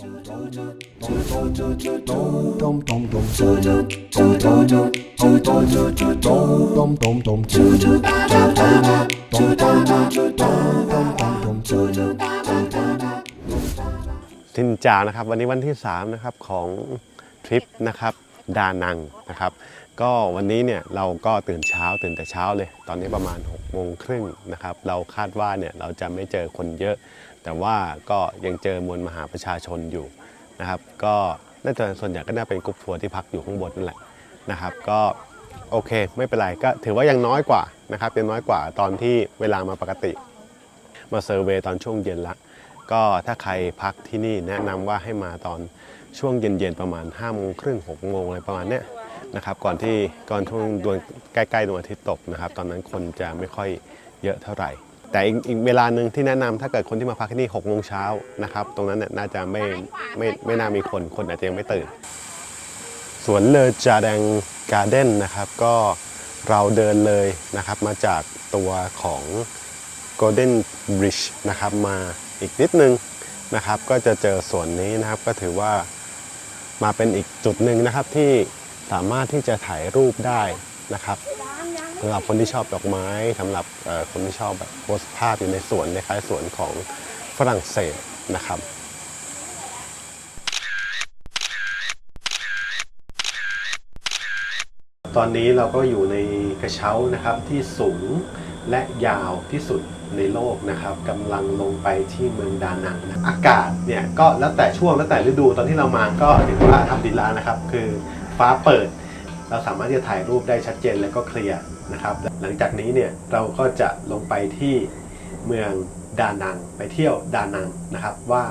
ทินจานะครับ วันนี้วันที่ 3 นะครับของทริปนะครับดานังนะครับ ก็วันนี้เนี่ยเราก็ตื่นเช้าตื่นแต่เช้าเลย ตอนนี้ประมาณ6กโมงครึ่งนะครับ เราคาดว่าเนี่ยเราจะไม่เจอคนเยอะ แต่ว่าก็ยังเจอมวลมหาประชาชนอยู่นะครับก็น่าจะส่วนใหญ่ก็น่าเป็นกรุ๊ปทัวร์ที่พักอยู่ข้างบนนั่นแหละนะครับ ก็โอเคไม่เป็นไรก็ถือว่ายังน้อยกว่านะครับยังน้อยกว่าตอนที่เวลามาปกติ มาเซอร์เวยตอนช่วงเย็นละก็ถ้าใครพักที่นี่แนะนำว่าให้มาตอนช่วงเย็นๆประมาณ5้าโมงครึ่งหกโมงอะไรประมาณเนี้ยนะครับก่อนที่ก่อนช่วงดวงใกล้ๆดวงอาทิตย์ตกนะครับ ตอนนั้นคนจะไม่ค่อยเยอะเท่าไหร่ แต่อีกอีกเวลาหนึ่งที่แนะนำถ้าเกิดคนที่มาพักที่นี่6กโมงเช้านะครับตรงนั้นเนี่ยน่าจะไม่ไม่ไม่น่ามีคนคนอาจจะยังไม่ตื่น สวนเลอจาแดงการ์เด้นนะครับก็เราเดินเลยนะครับมาจากตัวของ Golden Bridge นะครับมาอีกนิดนึงนะครับก็จะเจอสวนนี้นะครับก็ถือว่ามาเป็นอีกจุดหนึ่งนะครับที่สามารถที่จะถ่ายรูปได้นะครับ สำหรับคนที่ชอบดอกไม้สำหรับคนที่ชอบแบบโพสภาพอยู่ในสวนคล้ายสวนของฝรั่งเศสนะครับตอนนี้เราก็อยู่ในกระเช้านะครับที่สูงและยาวที่สุดในโลกนะครับกำลังลงไปที่เมืองดานังนะอากาศเนี่ยก็แล้วแต่ช่วงแล้วแต่ฤดูตอนที่เรามาก็เห็นว่าทำดีล้วนะครับ คือฟ้าเปิด เราสามารถที่จะถ่ายรูปได้ชัดเจนและก็เคลียร์ นะครับ หลังจากนี้เนี่ยเราก็จะลงไปที่เมืองดานังไปเที่ยวดานังนะครับว่า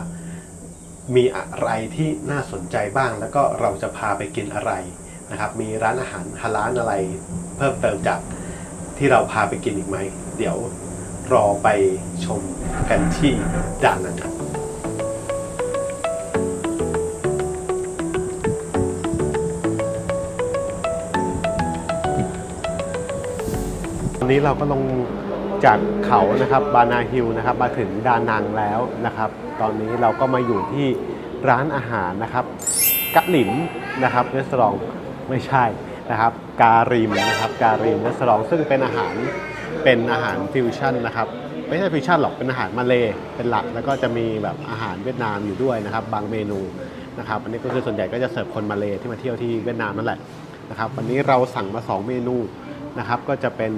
มีอะไรที่น่าสนใจบ้าง แล้วก็เราจะพาไปกินอะไรนะครับ มีร้านอาหารฮาลาลอะไร เพิ่มเติมจากที่เราพาไปกินอีกไหม เดี๋ยวรอไปชมกันที่ดานังครับ อนนี้เราก็ลงจากเขานะครับบานาฮิลนะครับมาถึงดานังแล้วนะครับ ตอนนี้เราก็มาอยู่ที่ร้านอาหารนะครับกะหลิมนะครับรีสอร์ทไม่ใช่นะครับ การิมนะครับการิมรีสอร์ทซึ่งเป็นอาหารเป็นอาหารฟิวชั่นนะครับไม่ใช่ฟิวชั่นหรอกเป็นอาหารมาเลเป็นหลัก แล้วก็จะมีแบบอาหารเวียดนามอยู่ด้วยนะครับ บางเมนูนะครับอันนี้ก็คือส่วนใหญ่ก็จะเสิร์ฟคนมาเลที่มาเที่ยวที่เวียดนามนั่นแหละนะครับ วันนี้เราสั่งมาสองเมนูนะครับ ก็จะเป็น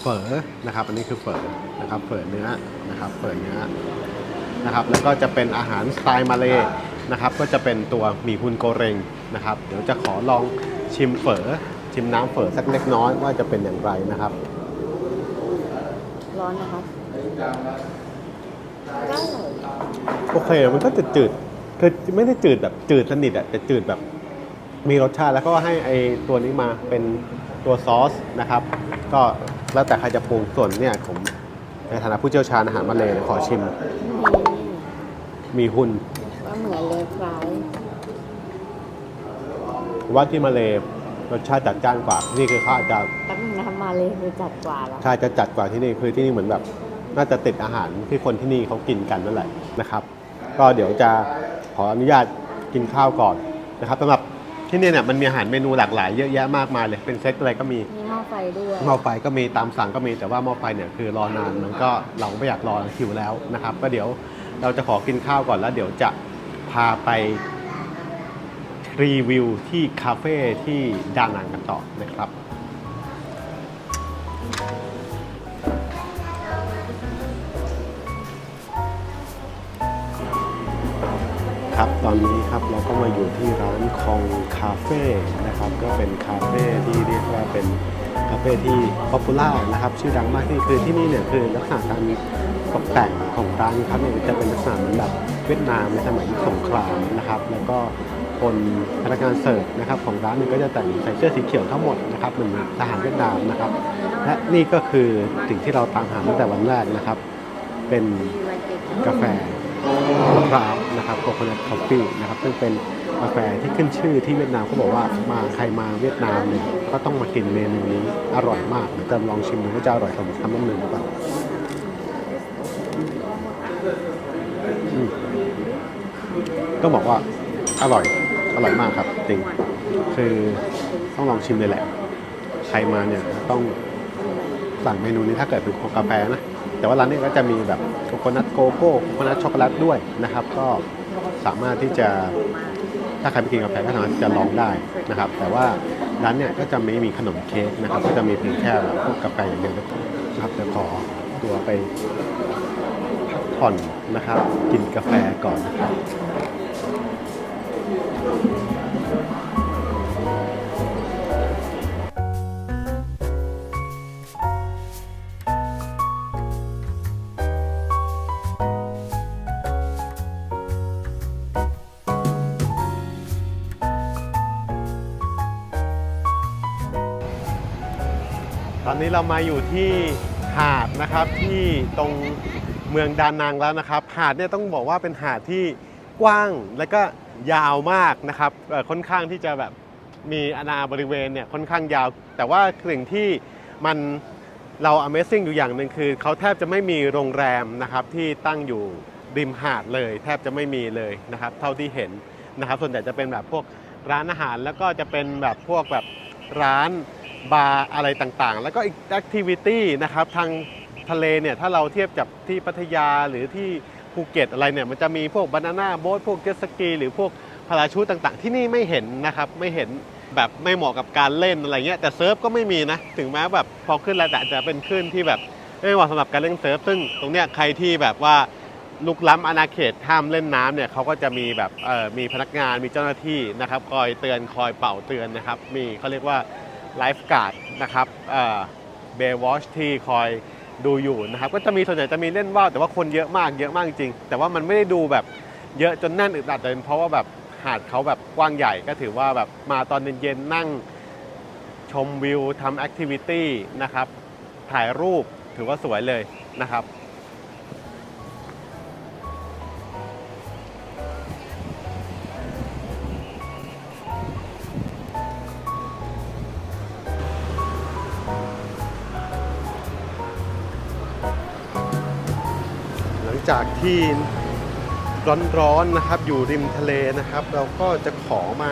เฝอนะครับ อันนี้คือเฝอนะครับเฝอเนื้อนะครับเฝอเนื้อนะครับ แล้วก็จะเป็นอาหารสไตล์มาเลยนะครับ ก็จะเป็นตัวหมี่ฮุนโกเรงนะครับ เดี๋ยวจะขอลองชิมเฝอชิมน้ำเฝอสักเล็กน้อยว่าจะเป็นอย่างไรนะครับ ร้อนนะครับได้เลยโอเค มันก็จะจืดคือไม่ได้จืดแบบจืดสนิทอะแต่จืดแบบมีรสชาติแล้วก็ให้ไอตัวนี้มาเป็นตัวซอสนะครับ ก็ แล้วแต่ใครจะปรุงส่วนเนี่ยผมในฐานะผู้เชี่ยวชาญอาหารมาเลยขอชิมอืมมีหุนว่าเหมือนเลยคล้ายว่าที่มาเลยรสชาติจัดจ้านกว่า นี่คือเขาอาจจะตั้งน้ำมาเลยคือจัดกว่าแล้วใช่จะจัดกว่าที่นี่คือที่นี่เหมือนแบบ น่าจะติดอาหารที่คนที่นี่เขากินกันนั่นแหละนะครับ ก็เดี๋ยวจะขออนุญาตกินข้าวก่อนนะครับสำหรับที่นี่เนี่ยมันมีอาหารเมนูหลากหลายเยอะแยะมากมายเลยเป็นเซตอะไรก็มีมีหม้ อไฟด้วยหม้อไฟก็มีตามสั่งก็มีแต่ว่าหม้อไฟเนี่ยคือรอนานมันก็เราไม่อยากรอคิวแล้วนะครับ ก็เดี๋ยวเราจะขอกินข้าวก่อนแล้วเดี๋ยวจะพาไปรีวิวที่คาเฟ่ที่ดานังกันต่อนะครับครับตอนนี้ครับเราก็มาอยู่ที่ร้านคองคาเฟ่นะครับ ก็เป็นคาเฟ่ที่เรียกว่าเป็น คาเฟ่ที่ป๊อปปูล่านะครับชื่อดังมากที่คือที่นี่เนี่ยคือลักษณะการตกแต่งของร้านครับเนี่ยจะเป็นลักษณะเหมือนแบบเวียดนามในสมัยยุคสงครามนะครับ แล้วก็คนพนักงานเสิร์ฟนะครับของร้านเนี่ยก็จะแต่งใส่เสื้อสีเขียวทั้งหมดนะครับเหมือนทหารเวียดนามนะครับ และนี่ก็คือสิ่งที่เราตามหาตั้งแต่วันแรกนะครับ เป็นกาแฟมะพร้าวนะครับโคโคนัทคอฟฟี่นะครับซึ่งเป็น กาแฟที่ขึ้นชื่อที่เวียดนามเขาบอกว่ามาใครมาเวียดนามเนี่ยก็ต้องมากินเมนูนี้อร่อยมากเดี๋ยวจะลองชิมดูว่าจะอร่อยสมคำน้ำหนึ่งหรือเปล่าก็บอกว่าอร่อยอร่อยมากครับจริงคือต้องลองชิมเลยแหละใครมาเนี่ยต้องสั่งเมนูนี้ถ้าเกิดเป็นกาแฟนะแต่ว่าร้านนี้ก็จะมีแบบโคโคนัทโกโก้โคโคนัทช็อกโกแลตด้วยนะครับ ก็ สามารถที่จะถ้าใครไปกินกาแฟก็สามารถที่จะลองได้นะครับ แต่ว่าร้านเนี่ยก็จะไม่มีขนมเค้กนะครับ ก็จะมีเพียงแค่แบบพวกกาแฟอย่างเดียวนะครับเดี๋ยวขอตัวไปพักผ่อนนะครับ กินกาแฟก่อนนะครับ อนนี้เรามาอยู่ที่หาดนะครับที่ตรงเมืองดานังแล้วนะครับ หาดเนี่ยต้องบอกว่าเป็นหาดที่กว้างและก็ยาวมากนะครับค่อนข้างที่จะแบบมีอาณาบริเวณเนี่ยค่อนข้างยาว แต่ว่าสิ่งที่มันเรา Amazing อยู่อย่างหนึ่งคือเขาแทบจะไม่มีโรงแรมนะครับที่ตั้งอยู่ริมหาดเลย แทบจะไม่มีเลยนะครับ เท่าที่เห็นนะครับ ส่วนใหญ่จะเป็นแบบพวกร้านอาหารแล้วก็จะเป็นแบบพวกแบบร้าน บาร์อะไรต่างๆ แล้วก็อีกแอคทิวิตี้นะครับทางทะเลเนี่ยถ้าเราเทียบกับที่พัทยาหรือที่ภูเก็ตอะไรเนี่ยมันจะมีพวกบานาน่าโบ๊ทพวกเจ็ตสกีหรือพวกพาราชูตต่างๆ ที่นี่ไม่เห็นนะครับไม่เห็นแบบไม่เหมาะกับการเล่นอะไรเงี้ยแต่เซิร์ฟก็ไม่มีนะถึงแม้แบบพอขึ้นแล้วแต่อาจจะเป็นขึ้นที่แบบไม่เหมาะสำหรับการเล่นเซิร์ฟซึ่งตรงเนี้ยใครที่แบบว่าลุกล้ำอาณาเขตห้ามเล่นน้ำเนี่ยเขาก็จะมีแบบมีพนักงานมีเจ้าหน้าที่นะครับ คอยเตือนคอยเป่าเตือนนะครับ มีเขาเรียกว่า ไลฟ์การ์ดนะครับเบย์วอชที่คอยดูอยู่นะครับ ก็จะมีส่วนใหญ่จะมีเล่นว่าวแต่ว่าคนเยอะมากเยอะมากจริง แต่ว่ามันไม่ได้ดูแบบเยอะจนแน่นอึดอัดเลยเพราะว่าแบบหาดเขาแบบกว้างใหญ่ก็ถือว่าแบบมาตอนเย็นๆนั่งชมวิวทำแอคทิวิตี้นะครับถ่ายรูปถือว่าสวยเลยนะครับ จากที่ร้อนๆนะครับอยู่ริมทะเลนะครับ เราก็จะขอมา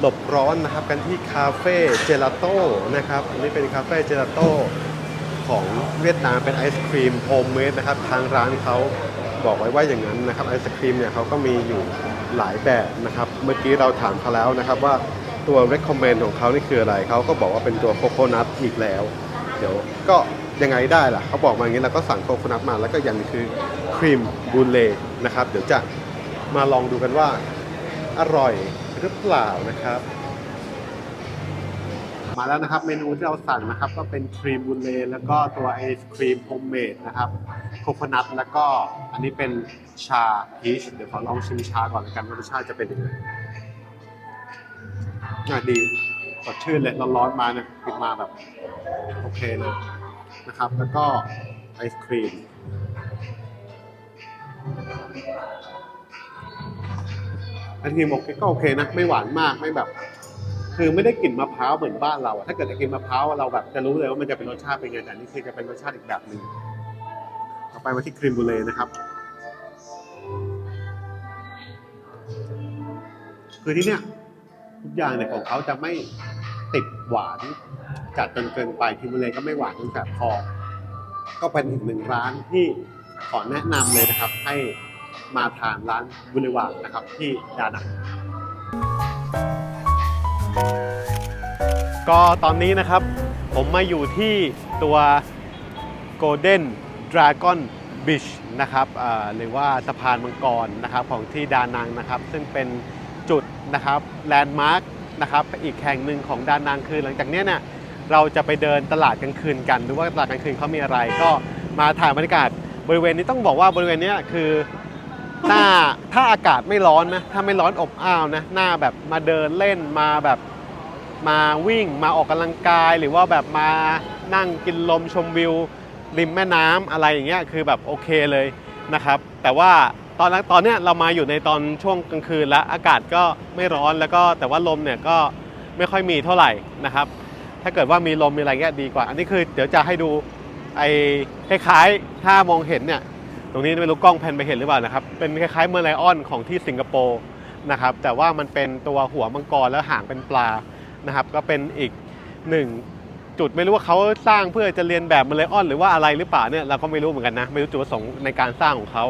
หลบร้อนนะครับ กันที่คาเฟ่เจลาโต้นะครับอันนี้เป็นคาเฟ่เจลาโต้ของเวียดนามเป็นไอศครีมโฮมเมดนะครับทางร้านเขาบอกไว้ว่าอย่างนั้นนะครับไอศครีมเนี่ยเขาก็มีอยู่หลายแบบนะครับ เมื่อกี้เราถามเขาแล้วนะครับว่าตัว recommend ของเขานี่คืออะไรเขาก็บอกว่าเป็นตัวโคโคนัทอีกแล้ว เดี๋ยวก็ ยังไงได้ล่ะเขาบอกมาอย่างนี้เราก็สั่งโคโคนัทมาแล้วก็อย่างหนึงคือครีมบูเล่นะครับ เดี๋ยวจะมาลองดูกันว่าอร่อยหรือเปล่านะครับ มาแล้วนะครับ เมนูที่เราสั่งนะครับก็เป็นครีมบูเล่แล้วก็ตัวไอศครีมโฮมเมดนะครับโคโคนัทแล้วก็อันนี้เป็นชาพีชเดี๋ยวขอลองชิมชาก่อนแล้วกันว่ารสชาติจะเป็นยังไงอะดีสดชื่นเลยร้อนๆมาเนี่ยกินมาแบบโอเคเลย นะครับ แล้วก็ไอศครีมไอศครีมโอเคก็โอเคนะ ไม่หวานมากไม่แบบ คือไม่ได้กลิ่นมะพร้าวเหมือนบ้านเราอะถ้าเกิดจะกินมะพร้าวเราแบบจะรู้เลยว่ามันจะเป็นรสชาติเป็นไงแต่นนี่คือจะเป็นรสชาติอีกแบบหนึ่งต่อไปมาที่ครีมบูเล่นะครับคือที่เนี้ยทุกอย่างเนี่ยของเขาจะไม่ ติดหวานจัดจนเกินไปครีมบูเล่ก็ไม่หวานจนแสบคอ ก็เป็นอีกหนึ่งร้านที่ขอแนะนำเลยนะครับ ให้มาทานร้านบุริวารนะครับ ที่ดานังก็ตอนนี้นะครับ ผมมาอยู่ที่ตัว Golden Dragon Beach นะครับหรือว่าสะพานมังกรนะครับของที่ดานังนะครับ ซึ่งเป็นจุดนะครับแลนด์มาร์ค นะครับอีกแห่งหนึ่งของดานังคือหลังจากเนี้ยเนี่ยเราจะไปเดินตลาดกลางคืนกันดูว่าตลาดกลางคืนเขามีอะไร ก็มาถ่ายบรรยากาศบริเวณนี้ต้องบอกว่าบริเวณเนี้ยคือหน้าถ้าอากาศไม่ร้อนนะถ้าไม่ร้อนอบอ้าวนะหน้าแบบมาเดินเล่นมาแบบมาวิ่งมาออกกำลังกาย หรือว่าแบบมานั่งกินลมชมวิวริมแม่น้ำอะไรอย่างเงี้ยคือแบบโอเคเลยนะครับ แต่ว่า ตอนตอนเนี้ยเรามาอยู่ในตอนช่วงกลางคืนแล้วอากาศก็ไม่ร้อนแล้วก็แต่ว่าลมเนี่ยก็ไม่ค่อยมีเท่าไหร่นะครับ ถ้าเกิดว่ามีลมมีอะไรเงี้ยดีกว่า อันนี้คือเดี๋ยวจะให้ดูไอ้คล้ายๆถ้ามองเห็นเนี่ยตรงนี้ไม่รู้กล้องแพนไปเห็นหรือเปล่านะครับ เป็นคล้ายๆเมอร์ไลออนของที่สิงคโปร์นะครับ แต่ว่ามันเป็นตัวหัวมังกรแล้วหางเป็นปลานะครับ ก็เป็นอีกหนึ่งจุดไม่รู้ว่าเขาสร้างเพื่อจะเรียนแบบเมาเลออนหรือว่าอะไรหรือเปล่าเนี่ยเราก็ไม่รู้เหมือนกันนะ ไม่รู้จุดประสงค์ในการสร้างของเขา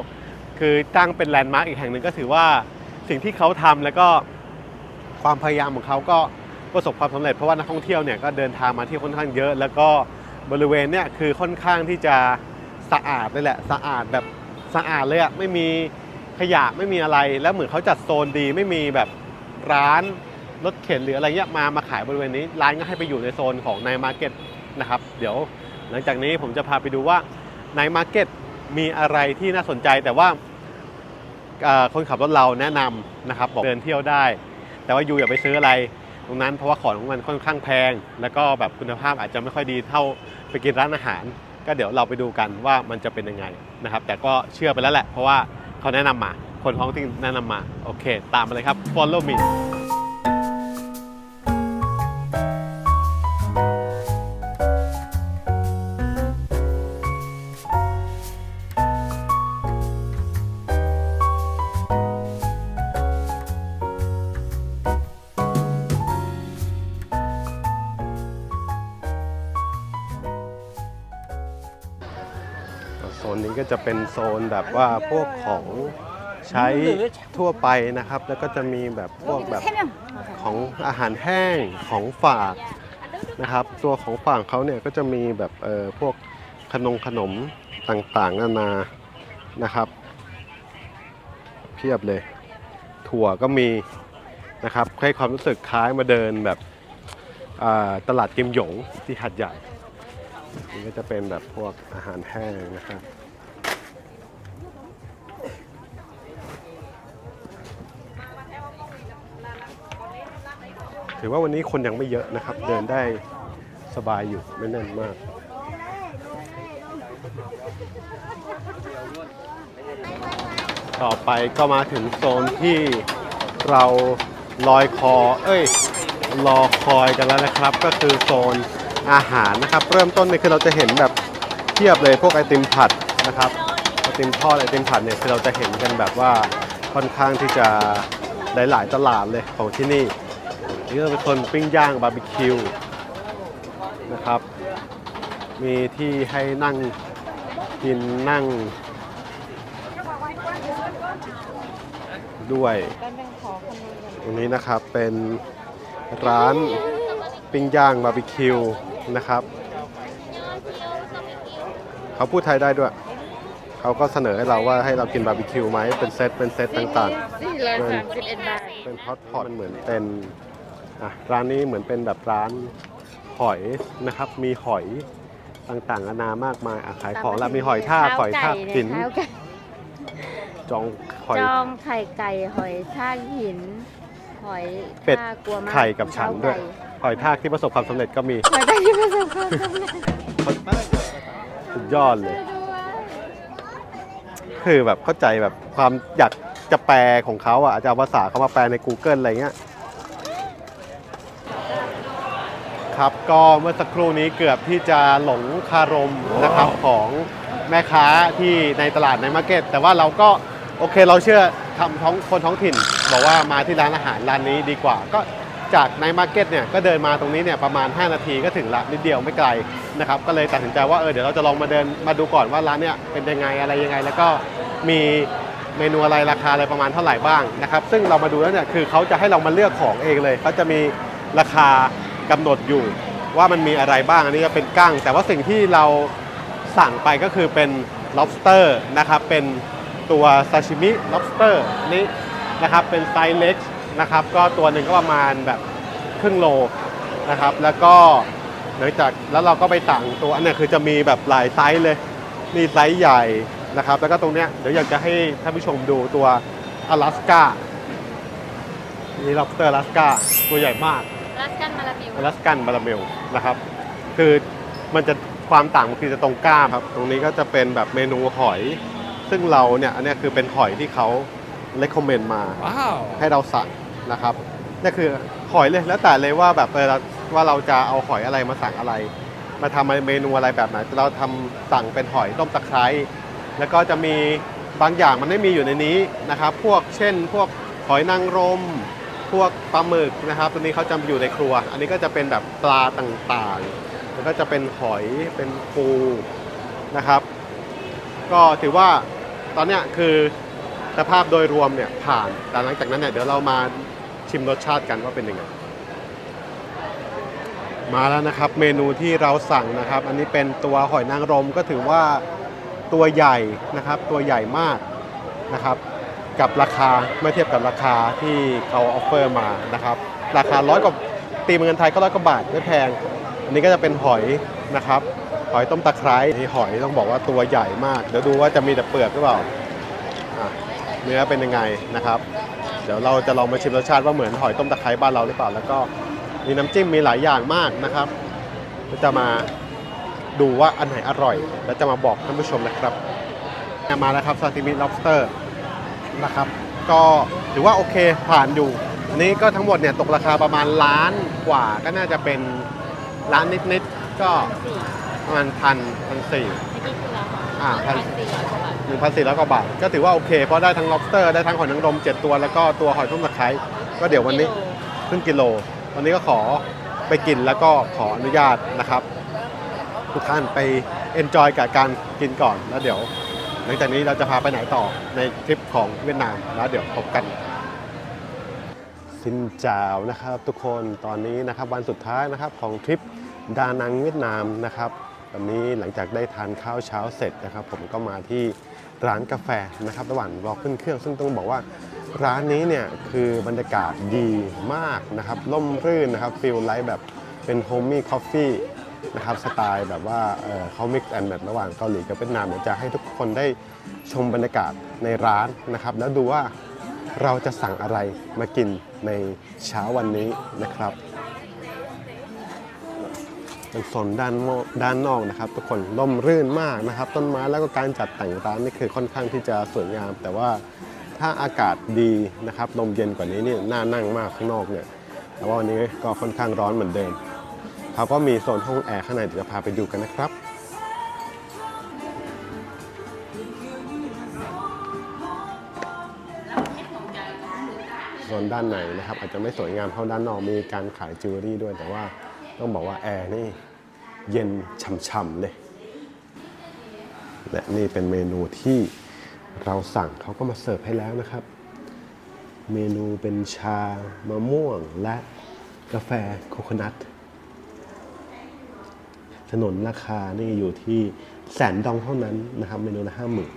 คือตั้งเป็นแลนด์มาร์กอีกแห่งหนึ่งก็ถือว่าสิ่งที่เขาทำแล้วก็ความพยายามของเขาก็ประสบความสำเร็จเพราะว่านักท่องเที่ยวเนี่ยก็เดินทางมาที่ค่อนข้างเยอะ แล้วก็บริเวณเนี่ยคือค่อนข้างที่จะสะอาดเลยแหละสะอาดแบบสะอาดเลยอะไม่มีขยะไม่มีอะไรแล้วเหมือนเขาจัดโซนดีไม่มีแบบร้านรถเข็นหรืออะไรเงี้ยมามาขายบริเวณนี้ ร้านก็ให้ไปอยู่ในโซนของในมาร์เก็ตนะครับ เดี๋ยวหลังจากนี้ผมจะพาไปดูว่าในมาร์เก็ตมีอะไรที่น่าสนใจแต่ว่า คนขับรถเราแนะนำนะครับบอกเดินเที่ยวได้ แต่ว่ายูอย่าไปซื้ออะไรตรงนั้นเพราะว่าของมันค่อนข้างแพง แล้วก็แบบคุณภาพอาจจะไม่ค่อยดีเท่าไปกินร้านอาหาร ก็เดี๋ยวเราไปดูกันว่ามันจะเป็นยังไงนะครับ แต่ก็เชื่อไปแล้วแหละเพราะว่าเขาแนะนำมา คนท้องถิ่นแนะนำมา โอเค ตามมาเลยครับ follow me ก็จะเป็นโซนแบบว่าพวกของใช้ทั่วไปนะครับ แล้วก็จะมีแบบพวกแบบของอาหารแห้งของฝากนะครับ ตัวของฝากเขาเนี่ยก็จะมีแบบเออพวกขนมขนมต่างๆ นานานะครับเพียบเลย ถั่วก็มีนะครับให้ความรู้สึกคล้ายมาเดินแบบตลาดกิมหยงที่หัดใหญ่นี่ก็จะเป็นแบบพวกอาหารแห้งนะครับ ถือว่าวันนี้คนยังไม่เยอะนะครับ เดินได้สบายอยู่ไม่แน่นมาก ต่อไปก็มาถึงโซนที่เราลอยคอ เอ้ยรอคอยกันแล้วนะครับ ก็คือโซนอาหารนะครับ เริ่มต้นเนี่ยคือเราจะเห็นแบบเทียบเลยพวกไอติมผัดนะครับไอติมทอดไอติมผัดเนี่ยคือเราจะเห็นกันแบบว่าค่อนข้างที่จะหลาย ๆ ตลาดเลยของที่นี่ นี่ก็เป็นคนปิ้งย่างบาร์บีคิวนะครับ มีที่ให้นั่งกินนั่ง ด้วย ตรงนี้นะครับเป็นร้านปิ้งย่างบาร์บีคิวนะครับ เขาพูดไทยได้ด้วย เขาก็เสนอให้เราว่าให้เรากินบาร์บีคิวไหมเป็นเซตเป็นเซตต่างๆ สี่ร้อยสามสิบเอ็ดบาท เป็นฮอตพอตมันเหมือนเป็น อะร้านนี้เหมือนเป็นแบบร้านหอยนะครับ มีหอยต่างๆนานามากมายอะขายของแล้วมีหอยทากหอยทากหินเท้าไก่จองหอยจองไข่ไก่หอยทากหิน หอยเป็ดทากกลัวมากไข่กับฉันด้วย หอยทากที่ประสบความสำเร็จก็มีหอยทากที่ประสบความสำเร็จสุดยอดเลย คือแบบเข้าใจแบบความอยากจะแปลของเขาอะจะเอาภาษาเขามาแปลใน Google อะไรเงี้ย ครับ ก็เมื่อสักครู่นี้เกือบที่จะหลงคารมนะครับของแม่ค้าที่ในตลาดในมาร์เก็ต แต่ว่าเราก็โอเคเราเชื่อคำท้องคนท้องถิ่น บอกว่ามาที่ร้านอาหารร้านนี้ดีกว่า ก็จากในมาร์เก็ตเนี่ยก็เดินมาตรงนี้เนี่ยประมาณ 5 นาทีก็ถึงละนิดเดียวไม่ไกลนะครับก็เลยตัดสินใจว่าเออเดี๋ยวเราจะลองมาเดินมาดูก่อนว่าร้านเนี่ยเป็นยังไงอะไรยังไง แล้วก็มีเมนูอะไรราคาอะไรประมาณเท่าไหร่บ้างนะครับซึ่งเรามาดูแล้วเนี่ยคือเขาจะให้เรามาเลือกของเองเลยเขาจะมีราคา กำหนดอยู่ว่ามันมีอะไรบ้างอันนี้ก็เป็นกั้ง แต่ว่าสิ่งที่เราสั่งไปก็คือเป็น lobster นะครับเป็นตัวซาชิมิ lobster นี้นะครับเป็นไซส์เล็กนะครับก็ตัวหนึ่งก็ประมาณแบบครึ่งโลนะครับแล้วก็หลังจากแล้วเราก็ไปสั่งตัวอันนี้คือจะมีแบบหลายไซส์เลยมีไซส์ใหญ่นะครับแล้วก็ตรงเนี้ยเดี๋ยวอยากจะให้ท่านผู้ชมดูตัวอลาสกานี่ lobster อลาสกาตัวใหญ่มาก รัสกันมาลามิวอลาสกันบาราเมลนะครับ คือมันจะความต่างมันคือจะตรงกล้ามครับ ตรงนี้ก็จะเป็นแบบเมนูหอย ซึ่งเราเนี่ยอันเนี้ยคือเป็นหอยที่เขาเล c คอมเมนต์มา Wow. ให้เราสั่งนะครับนี่คือหอยเลยแล้วแต่เลยว่าแบบเออเราว่าเราจะเอาหอยอะไรมาสั่งอะไร มาทำเมนูอะไรแบบไหนเราทำสั่งเป็นหอยต้มตะไคร้แล้วก็จะมีบางอย่างมันไม่มีอยู่ในนี้นะครับ พวกเช่น พวกหอยนางรม พวกปลาหมึกนะครับตัวนี้เขาจะอยู่ในครัว อันนี้ก็จะเป็นแบบปลาต่างๆ แล้วก็จะเป็นหอยเป็นปูนะครับ ก็ถือว่าตอนเนี้ยคือสภาพโดยรวมเนี่ยผ่านแต่หลังจากนั้นเนี่ยเดี๋ยวเรามาชิมรสชาติกันว่าเป็นยังไงมาแล้วนะครับเมนูที่เราสั่งนะครับ อันนี้เป็นตัวหอยนางรมก็ถือว่าตัวใหญ่นะครับ ตัวใหญ่มากนะครับ กับราคาเมื่อเทียบกับราคาที่เขาออฟเฟอร์มานะครับ ราคาร้อยกว่าตีเป็นเงินไทยก็ร้อยกว่าบาทไม่แพง อันนี้ก็จะเป็นหอยนะครับ หอยต้มตะไคร้นี่หอยต้องบอกว่าตัวใหญ่มาก เดี๋ยวดูว่าจะมีแต่เปลือกหรือเปล่าเนื้อเป็นยังไงนะครับ เดี๋ยวเราจะลองมาชิมรสชาติว่าเหมือนหอยต้มตะไคร้บ้านเราหรือเปล่า แล้วก็มีน้ำจิ้มมีหลายอย่างมากนะครับก็จะมาดูว่าอันไหนอร่อย แล้วจะมาบอกท่านผู้ชมนะครับ มาแล้วครับซาซิมิ lobster นะครับ ก็ถือว่าโอเคผ่านอยู่อันนี้ก็ทั้งหมดเนี่ยตกราคาประมาณล้านกว่าก็น่าจะเป็นล้านนิดๆก็ประมาณพันพันสี่อันนี้คือราคาอ่าพันสี่ร้อยกว่าบาทหนึ่งพันสี่ร้อยกว่าบาท ก็ถือว่าโอเค เพราะได้ทั้ง lobster ได้ทั้งหอยนางรม7ตัว แล้วก็ตัวหอยต้มตะไคร้ก็เดี๋ยววันนี้ครึ่งกิโล วันนี้ก็ขอไปกินแล้วก็ขออนุญาตนะครับ ทุกท่านไปเอนจอยกับการกินก่อนแล้วเดี๋ยว หลังจากนี้เราจะพาไปไหนต่อในทริปของเวียดนามแล้วเดี๋ยวพบกันสินเจ้านะครับทุกคนตอนนี้นะครับวันสุดท้ายนะครับของทริปดานังเวียดนามนะครับวันนี้หลังจากได้ทานข้าวเช้าเสร็จนะครับ ผมก็มาที่ร้านกาแฟนะครับระหว่างรอขึ้นเครื่อง ซึ่งต้องบอกว่าร้านนี้เนี่ยคือบรรยากาศดีมากนะครับร่มรื่นนะครับฟิลไลท์แบบเป็นโฮมมี่คอฟฟี่ นะครับสไตล์แบบว่าเขามิกซ์แอนด์แบบระหว่างเกาหลีกับเวียดนามเดี๋ยวจะให้ทุกคนได้ชมบรรยากาศในร้านนะครับ แล้วดูว่าเราจะสั่งอะไรมากินในเช้าวันนี้นะครับเป็นโซนด้านด้านนอกนะครับ ทุกคนร่มรื่นมากนะครับ ต้นไม้แล้วก็การจัดแต่งร้านนี่คือค่อนข้างที่จะสวยงาม แต่ว่าถ้าอากาศดีนะครับลมเย็นกว่านี้นี่น่านั่งมากข้างนอกเนี่ยแต่ว่าวันนี้ก็ค่อนข้างร้อนเหมือนเดิม เขาก็มีโซนห้องแอร์ข้างในเดี๋ยวจะพาไปดูกันนะครับโซนด้านในนะครับ อาจจะไม่สวยงามเท่าด้านนอกมีการขายจิวเวลรี่ด้วย แต่ว่าต้องบอกว่าแอร์นี่เย็นฉ่ำๆเลย และนี่เป็นเมนูที่เราสั่งเขาก็มาเสิร์ฟให้แล้วนะครับ เมนูเป็นชามะม่วงและกาแฟโคโคนัท ถนนราคานี่อยู่ที่แสนดองเท่านั้นนะครับเมนูละห้าหมื่น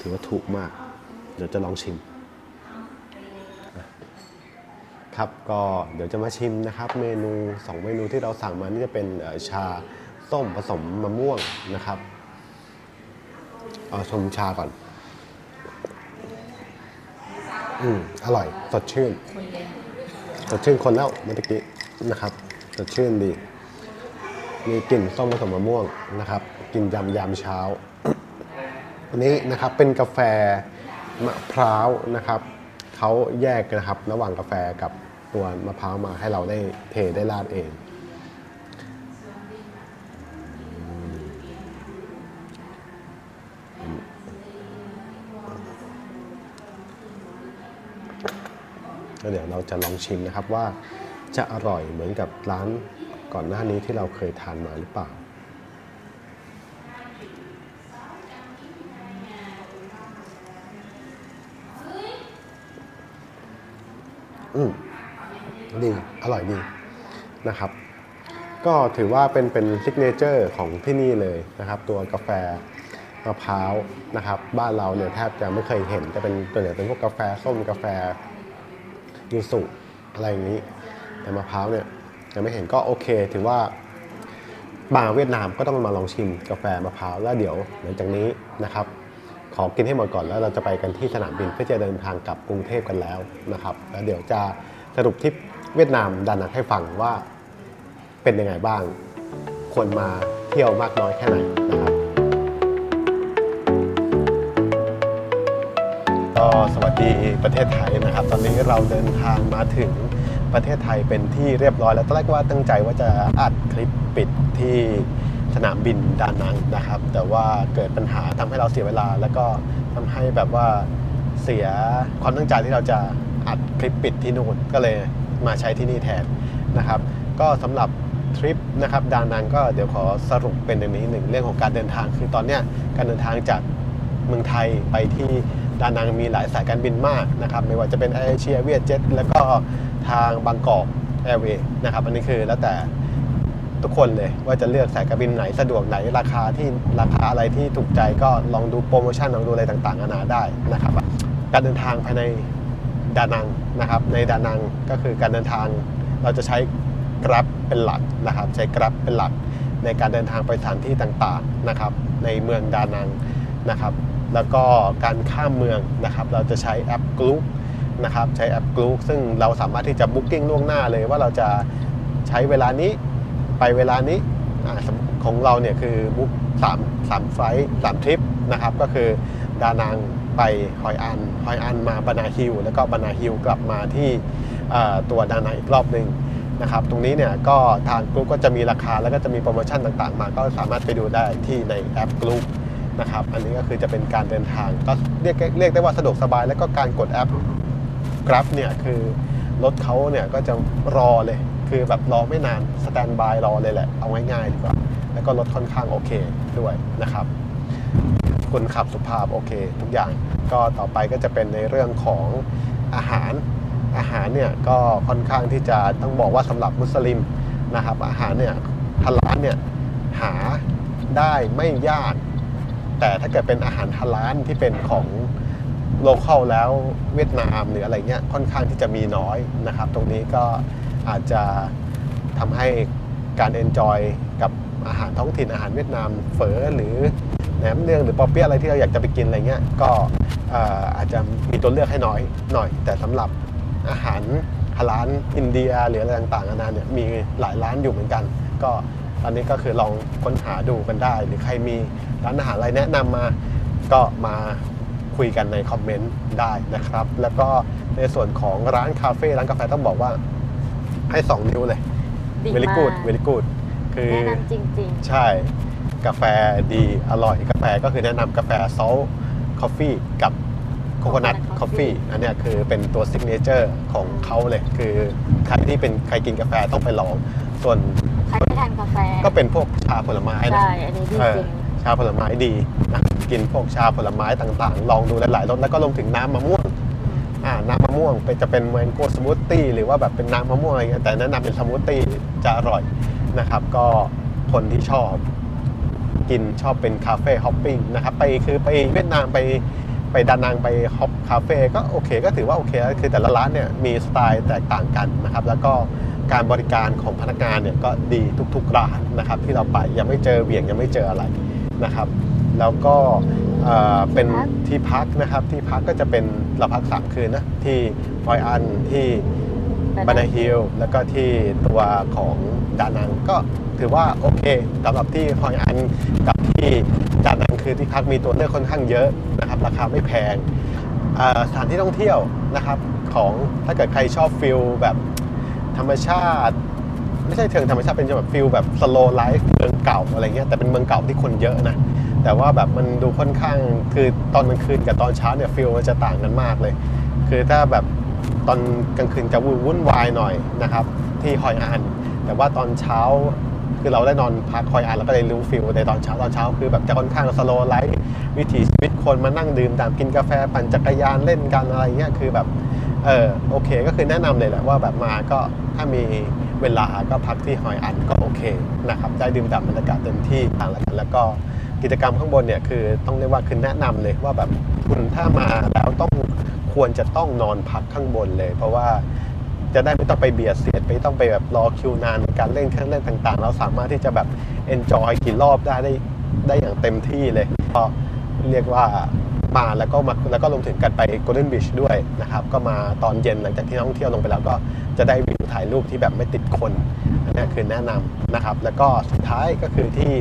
ถือว่าถูกมาก เดี๋ยวจะลองชิมครับก็เดี๋ยวจะมาชิมนะครับ เมนู 2 เมนูที่เราสั่งมานี่จะเป็นชาส้มผสมมะม่วงนะครับเอาชมชาก่อน อืมอร่อย สดชื่น สดชื่นคนแล้วเมื่อกี้นะครับ สดชื่นดี มีกลิ่นส้มผสมมะม่วงนะครับกินยำยามเช้าอันนี้นะครับเป็นกาแฟมะพร้าวนะครับเขาแยกนะครับระหว่างกาแฟกับตัวมะพร้าวมาให้เราได้เทได้ราดเองแล้วเดี๋ยวเราจะลองชิมนะครับว่าจะอร่อยเหมือนกับร้าน ก่อนหน้านี้ที่เราเคยทานมาหรือเปล่า อืมดี อร่อยดีนะครับ ก็ถือว่าเป็นเป็นซิกเนเจอร์ของที่นี่เลยนะครับ ตัวกาแฟมะพร้าวนะครับ บ้านเราเนี่ยแทบจะไม่เคยเห็นจะเป็นตัวใหญ่เป็นพวกกาแฟส้มกาแฟยูสุอะไรอย่างนี้ แต่มะพร้าวเนี่ย ยังไม่เห็นก็โอเคถือว่ามาเวียดนามก็ต้องมาลองชิมกาแฟมะพร้าวแล้วเดี๋ยวหลังจากนี้นะครับ ขอกินให้หมดก่อนแล้วเราจะไปกันที่สนามบินเพื่อจะเดินทางกลับกรุงเทพกันแล้วนะครับ แล้วเดี๋ยวจะสรุปทริปเวียดนามดานังให้ฟังว่าเป็นยังไงบ้าง ควรมาเที่ยวมากน้อยแค่ไหนนะครับก็สวัสดีประเทศไทยนะครับ ตอนนี้เราเดินทางมาถึง ประเทศไทยเป็นที่เรียบร้อยแล้วตอนแรกว่าตั้งใจว่าจะอัดคลิปปิดที่สนามบินดานังนะครับ แต่ว่าเกิดปัญหาทำให้เราเสียเวลา แล้วก็ทำให้แบบว่าเสียความตั้งใจที่เราจะอัดคลิปปิดที่นู่นก็เลยมาใช้ที่นี่แทนนะครับ ก็สำหรับทริปนะครับดานังก็เดี๋ยวขอสรุปเป็นอย่างนี้หนึ่งเรื่องของการเดินทางคือตอนเนี้ยการเดินทางจากเมืองไทยไปที่ดานังมีหลายสายการบินมากนะครับ ไม่ว่าจะเป็น a อ r เชียเวียเจ็ตแล้วก็ทางบางกอกแอร์เวย์นะครับ อันนี้คือแล้วแต่ทุกคนเลยว่าจะเลือกสายการบินไหนสะดวกไหนราคาที่ราคาอะไรที่ถูกใจก็ลองดูโปรโมชั่นลองดูอะไรต่างๆนานาได้นะครับ การเดินทางภายในดานังนะครับ ในดานังก็คือการเดินทางเราจะใช้ Grab เป็นหลักนะครับ ใช้ Grab เป็นหลักในการเดินทางไปสถานที่ต่างๆนะครับ ในเมืองดานังนะครับ แล้วก็การข้ามเมืองนะครับ เราจะใช้แอปกรุ๊ป นะครับใช้แอปกรุ๊ปซึ่งเราสามารถที่จะบุ๊กิ้งล่วงหน้าเลยว่าเราจะใช้เวลานี้ไปเวลานี้ของเราเนี่ยคือบุ๊กสามสามไฟล์สามทริปนะครับก็คือดานังไปฮอยอันฮอยอันมาบานาฮิลแล้วก็บานาฮิลกลับมาที่ตัวดานังอีกรอบหนึ่งนะครับตรงนี้เนี่ยก็ทางกรุ๊ปก็จะมีราคาแล้วก็จะมีโปรโมชั่นต่างๆ มาก็สามารถไปดูได้ที่ในแอปกรุ๊ปนะครับอันนี้ก็คือจะเป็นการเดินทางก็เรียกเรียกได้ว่าสะดวกสบาย แล้วก็การกดแอป Grab เนี่ยคือรถเขาเนี่ยก็จะรอเลย คือแบบรอไม่นานสแตนบายรอเลยแหละ เอาง่ายๆดีกว่า แล้วก็รถค่อนข้างโอเคด้วยนะครับ คนขับสุภาพโอเค ทุกอย่างก็ต่อไปก็จะเป็นในเรื่องของอาหารอาหารเนี่ยก็ค่อนข้างที่จะต้องบอกว่าสำหรับมุสลิมนะครับ อาหารเนี่ยฮาลาลเนี่ยหาได้ไม่ยาก แต่ถ้าเกิดเป็นอาหารฮาลาลที่เป็นของ โลเคอลแล้วเวียดนามหรืออะไรเงี้ยค่อนข้างที่จะมีน้อยนะครับ ตรงนี้ก็อาจจะทำให้การเอนจอยกับอาหารท้องถิ่นอาหารเวียดนามเฝอหรือแหนมเนืองหรือปอเปี๊ยะอะไรที่เราอยากจะไปกินอะไรเงี้ยก็อาจจะมีตัวเลือกให้น้อยหน่อย แต่สำหรับอาหารฮาลาลอินเดียหรืออะไรต่างๆนานาเนี่ยมีหลายร้านอยู่เหมือนกัน ก็ตอนนี้ก็คือลองค้นหาดูกันได้ หรือใครมีร้านอาหารอะไรแนะนำมาก็มา คุยกันในคอมเมนต์ได้นะครับ แล้วก็ในส่วนของร้านคาเฟ่ร้านกาแฟต้องบอกว่าให้ 2 นิ้วเลยดี very มาก good very good คือแนะนำจริงใช่ กาแฟดีอร่อยกาแฟก็คือแนะนำกาแฟซอลคอฟฟี่กับโคโคนัท Coconut คอฟฟี่ Coffee อันเนี้ยคือเป็นตัวซิกเนเจอร์ของเขาเลย คือใครที่เป็นใครกินกาแฟต้องไปลอง ส่วนๆใครไม่ทานกาแฟก็เป็นพวกชาผลไม้นะใช่อันนี้ดีเออจริงชาผลไม้ดีนะกินพวกชาผลไม้ต่างๆ ลองดูหลายๆรสแล้วก็รวมถึงน้ำมะม่วงอ่าน้ำมะม่วงเป็นจะเป็นแมงโก้สมูทตี้หรือว่าแบบเป็นน้ำมะม่วงอะไรเงี้ยแต่แนะนำเป็นสมูทตี้จะอร่อยนะครับ ก็คนที่ชอบกินชอบเป็นคาเฟ่ฮอปปิ้งนะครับไปคือไปเวียดนามไปไปดานังไปฮอปคาเฟ่ก็โอเค ก็ถือว่าโอเคแล้วคือแต่ละร้านเนี่ยมีสไตล์แตกต่างกันนะครับ แล้วก็การบริการของพนักงานเนี่ยก็ดีทุกๆร้านนะครับ ที่เราไปยังไม่เจอเบี่ยงยังไม่เจออะไร นะครับ แล้วก็เป็นที่พักนะครับ ที่พักก็จะเป็นเราพักสามคืนนะ ที่ฟอยอันที่บานาฮิลแล้วก็ที่ตัวของดานังก็ถือว่าโอเคสำหรับที่ฮอยอันกับที่ดานังคือที่พักมีตัวเลือกค่อนข้างเยอะนะครับ ราคาไม่แพงสถานที่ท่องเที่ยวนะครับของถ้าเกิดใครชอบฟิลแบบธรรมชาติ ไม่ใช่เชิงธรรมชาติเป็นแบบฟิลแบบสโลไลฟ์เมืองเก่าอะไรเงี้ยแต่เป็นเมืองเก่าที่คนเยอะนะแต่ว่าแบบมันดูค่อนข้างคือตอนกลางคืนกับตอนเช้าเนี่ยฟิลมันจะต่างกันมากเลย คือถ้าแบบตอนกลางคืนจะวุ่นวายหน่อยนะครับที่ฮอยอัน แต่ว่าตอนเช้าคือเราได้นอนพักฮอยอันแล้วก็เลยรู้ฟิลในตอนเช้าตอนเช้าคือแบบจะค่อนข้างสโลไลฟ์วิถีชีวิตคนมานั่งดื่มด่ำกินกาแฟปั่นจักรยานเล่นกันอะไรเงี้ยคือแบบเออโอเค ก็คือแนะนำเลยแหละว่าแบบมาก็ถ้ามี เวลาก็พักที่ฮอยอันก็โอเคนะครับได้ดื่มด่ำบรรยากาศเต็มที่ต่างแล้วกันแล้วก็กิจกรรมข้างบนเนี่ยคือต้องเรียกว่าคือแนะนำเลยว่าแบบคุณถ้ามาแล้วต้องควรจะต้องนอนพักข้างบนเลย เพราะว่าจะได้ไม่ต้องไปเบียดเสียดไม่ต้องไปแบบรอคิวนานในการเล่นเครื่องเล่นต่างๆ เราสามารถที่จะแบบ enjoy กี่รอบได้ได้ได้อย่างเต็มที่เลยก็เรียกว่า มาแล้วก็มาแล้วก็รวมถึงกันไป Golden Beach ด้วยนะครับก็มาตอนเย็นหลังจากที่นักท่องเที่ยวลงไปแล้วก็จะได้วิวถ่ายรูปที่แบบไม่ติดคนอันนี้คือแนะนำนะครับแล้วก็สุดท้ายก็คือที่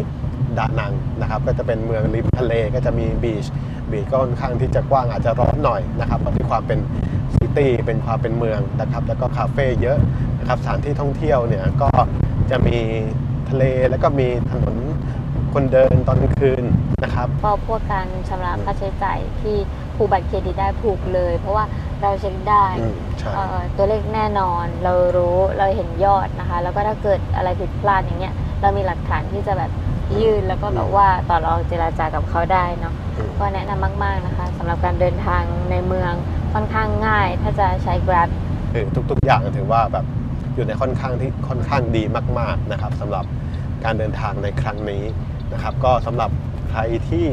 ดานังนะครับก็จะเป็นเมืองริมทะเลก็จะมีบีชบีชก็ค่อนข้างที่จะกว้างอาจจะร้อนหน่อยนะครับเพราะมีความเป็นซิตี้เป็นความเป็นเมืองนะครับแล้วก็คาเฟ่เยอะนะครับสถานที่ท่องเที่ยวเนี่ยก็จะมีทะเลแล้วก็มีถนน คนเดินตอนกลางคืนนะครับ ก็พวกการชำระค่าใช้จ่ายที่ผูกบัตรเครดิตได้ผูกเลย เพราะว่าเราเช็คได้อืมใช่ เอ่อตัวเลขแน่นอน เรารู้เราเห็นยอดนะคะ แล้วก็ถ้าเกิดอะไรผิดพลาดอย่างเงี้ยเรามีหลักฐานที่จะแบบยื่นแล้วก็แบบว่าต่อรองเจราจากับเขาได้เนาะอืม ก็แนะนำมากๆนะคะสำหรับการเดินทางในเมืองค่อนข้างง่าย ถ้าจะใช้ Grab คือทุกๆ อย่างถือว่าแบบอยู่ในค่อนข้างที่ค่อนข้างดีมาก ๆ นะครับสำหรับการเดินทางในครั้งนี้ นะครับ ก็สำหรับใครที่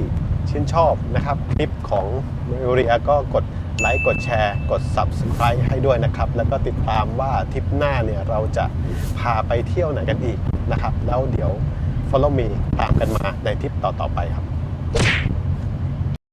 ชื่นชอบนะครับ คลิปของมิวเรียก็กดไลค์กดแชร์กด Subscribe ให้ด้วยนะครับ แล้วก็ติดตามว่าทริปหน้าเนี่ยเราจะพาไปเที่ยวไหนกันอีกนะครับ แล้วเดี๋ยว follow me ตามกันมาในทริปต่อ ๆ ไปครับ